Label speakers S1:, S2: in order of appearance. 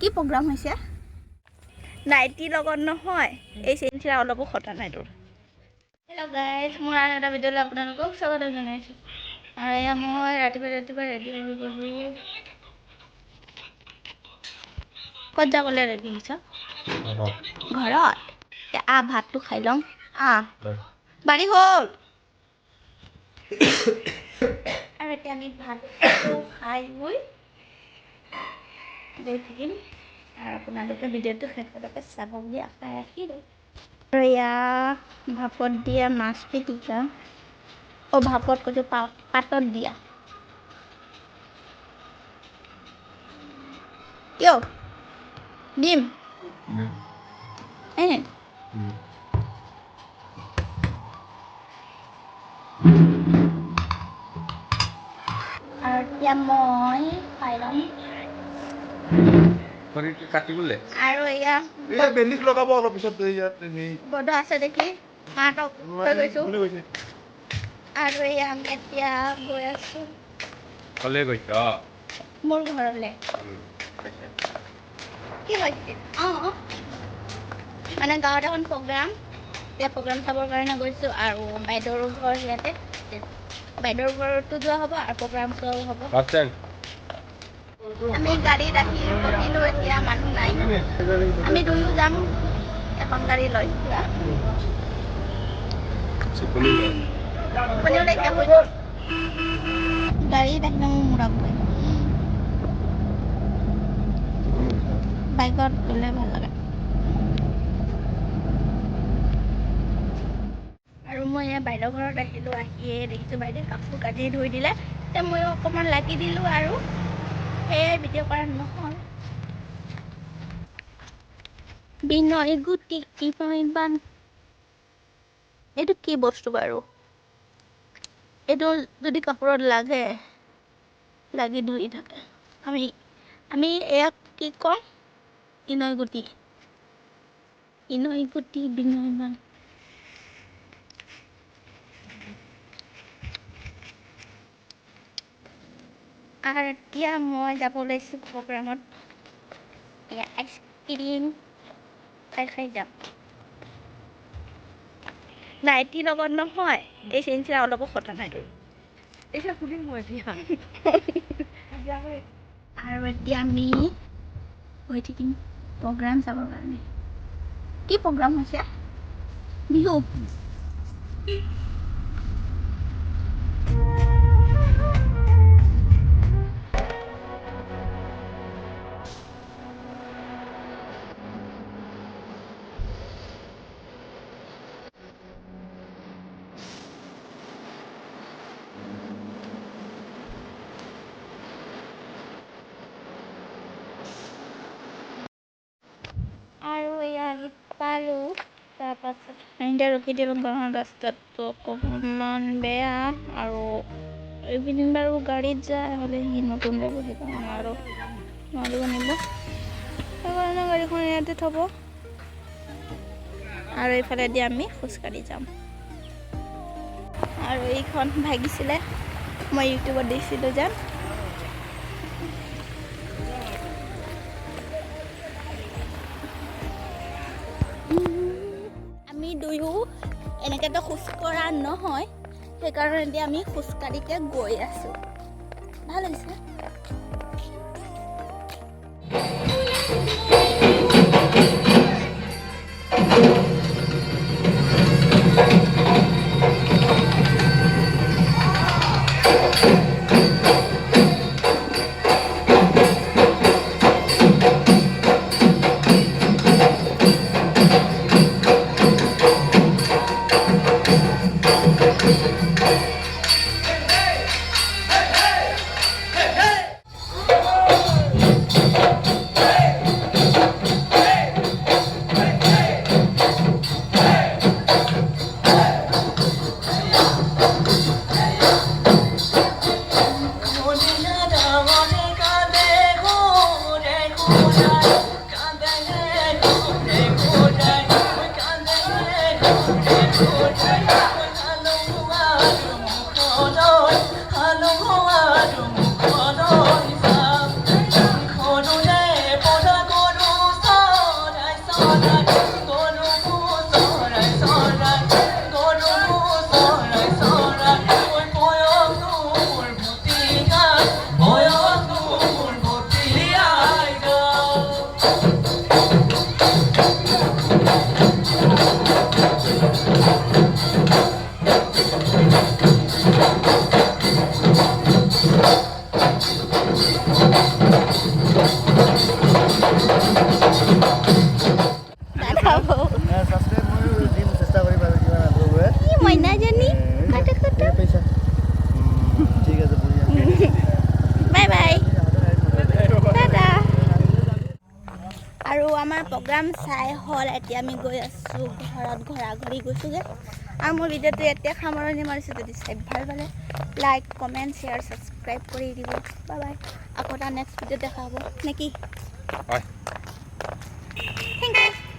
S1: কি প্ৰগ্ৰাম হৈছে? নাইটিৰ লগত নহয়। এই চেঞ্চিৰা অলপো খটা নাই তোৰ। হেল্ল' গাইজ মোৰ আন এটা ভিডিঅ'লৈ আপোনালোকক স্বাগতম জনাইছোঁ। আৰু এয়া মই ৰাতিপুৱা ৰাতিপুৱা ৰেডি হৈ গ'লোঁ। ক'ত যাবলৈ ৰেডি হৈছ? ঘৰত। আহ ভাতটো খাই লওঁ। আহ। বাৰী। হ'ল। আৰু এতিয়া আমি ভাতটো খাই বৈ গৈ থাকিম আৰু আপোনালোকে ভিডিঅ'টো শেষলৈকে চাব বুলি আশা ৰাখিলোঁ আৰু এয়া ভাপত দিয়া মাছ পিটিকা অ' ভাপত কৈছোঁ পা পাতত দিয়া কিয় দিম এতিয়া মই খাই ল'ম
S2: শৰীৰটো কাটিবলে
S1: আৰু এয়া
S2: এই বেণ্ডেজ লগাব অলপ পিছত ইয়াত হেৰি
S1: বন্ধ আছে দেখি মাহঁতক থৈ গৈছোঁ।
S2: কোনে কৈছে
S1: আৰু এয়া আমি এতিয়া গৈ আছোঁ।
S2: কলে গৈছ?
S1: মোৰ ঘৰলৈ। কি হৈছে অঁ মানে গাঁৱত এখন প্ৰগ্ৰাম এতিয়া প্ৰগ্ৰাম চাবৰ কাৰণে গৈছোঁ আৰু বাইদেউৰ ঘৰ ইয়াতে। বাইদেউৰ ঘৰতো যোৱা হ'ব আৰু প্ৰগ্ৰাম চোৱাও হ'ব। আমি গাড়ীত আহি বহিলোঁ এতিয়া মানুহ নাই। আমি দুয়ো যাম এখন গাড়ী লৈ। গাড়ীত আহিলে মোৰ মূৰা ঘূৰাই বাইকত গ'লে ভাল লাগে আৰু মই এয়া বাইদেউৰ ঘৰত আহিলোঁ আহিয়ে দেখিছোঁ বাইদেৱে কাপোৰ কাটি ধুই দিলে। এতিয়া ময়ো অকণমান লাগি দিলোঁ আৰু সেয়াই ভিডিঅ' কৰা নহ'ল। বিনয় গুটি বান এইটো কি বস্তু বাৰু? এইটো যদি কাপোৰত লাগে লাগি ধৰি থাকে। আমি আমি ইয়াক কি কওঁ? ইনৈ গুটি। ইনৈ গুটি বিনয় বান আৰু এতিয়া মই যাব লৈছোঁ প্ৰগ্ৰামত এয়া আইচক্ৰীম খাই খাই যাম নাইটিৰ লগত নহয় এই চেঞ্চিৰা অলপো খটা নাই।
S3: এতিয়া শুনিম মই এতিয়া।
S1: আৰু এতিয়া আমি গৈ থাকিম প্ৰগ্ৰাম চাবৰ কাৰণে। কি প্ৰগ্ৰাম হৈছে? বিহু। দিলোঁ গাঁৱৰ ৰাস্তাটো অকণমান বেয়া আৰু এইকেইদিন বাৰু গাড়ীত যায়, হ'লে সি নতুন যাব সেইকাৰণে আৰু নোৱাৰিব নিব। সেইকাৰণে গাড়ীখন ইয়াতে থ'ব। আৰু এইফালেদি আমি খোজকাঢ়ি যাম। আৰু এইখন ভাগিছিলে মই ইউটিউবত দিছিলোঁ যেন এনেকেতো খোজ কঢ়া নহয় সেইকাৰণে এতিয়া আমি খোজকাঢ়িকে গৈ আছোঁ। ভালো হৈছে? আমাৰ প্ৰগ্ৰাম চাই হ'ল এতিয়া আমি গৈ আছোঁ ঘৰত ঘৰা ঘৰি গৈছোঁগৈ। আৰু মোৰ ভিডিঅ'টো এতিয়া সামৰণি মাৰিছোঁ যদি চাই ভালো পালে লাইক কমেণ্ট শ্বেয়াৰ ছাবস্ক্ৰাইব কৰি দিব। বাই বাই আকৌ এটা নেক্সট ভিডিঅ' দেখা হ'ব। নে
S2: কি থেংক ইউ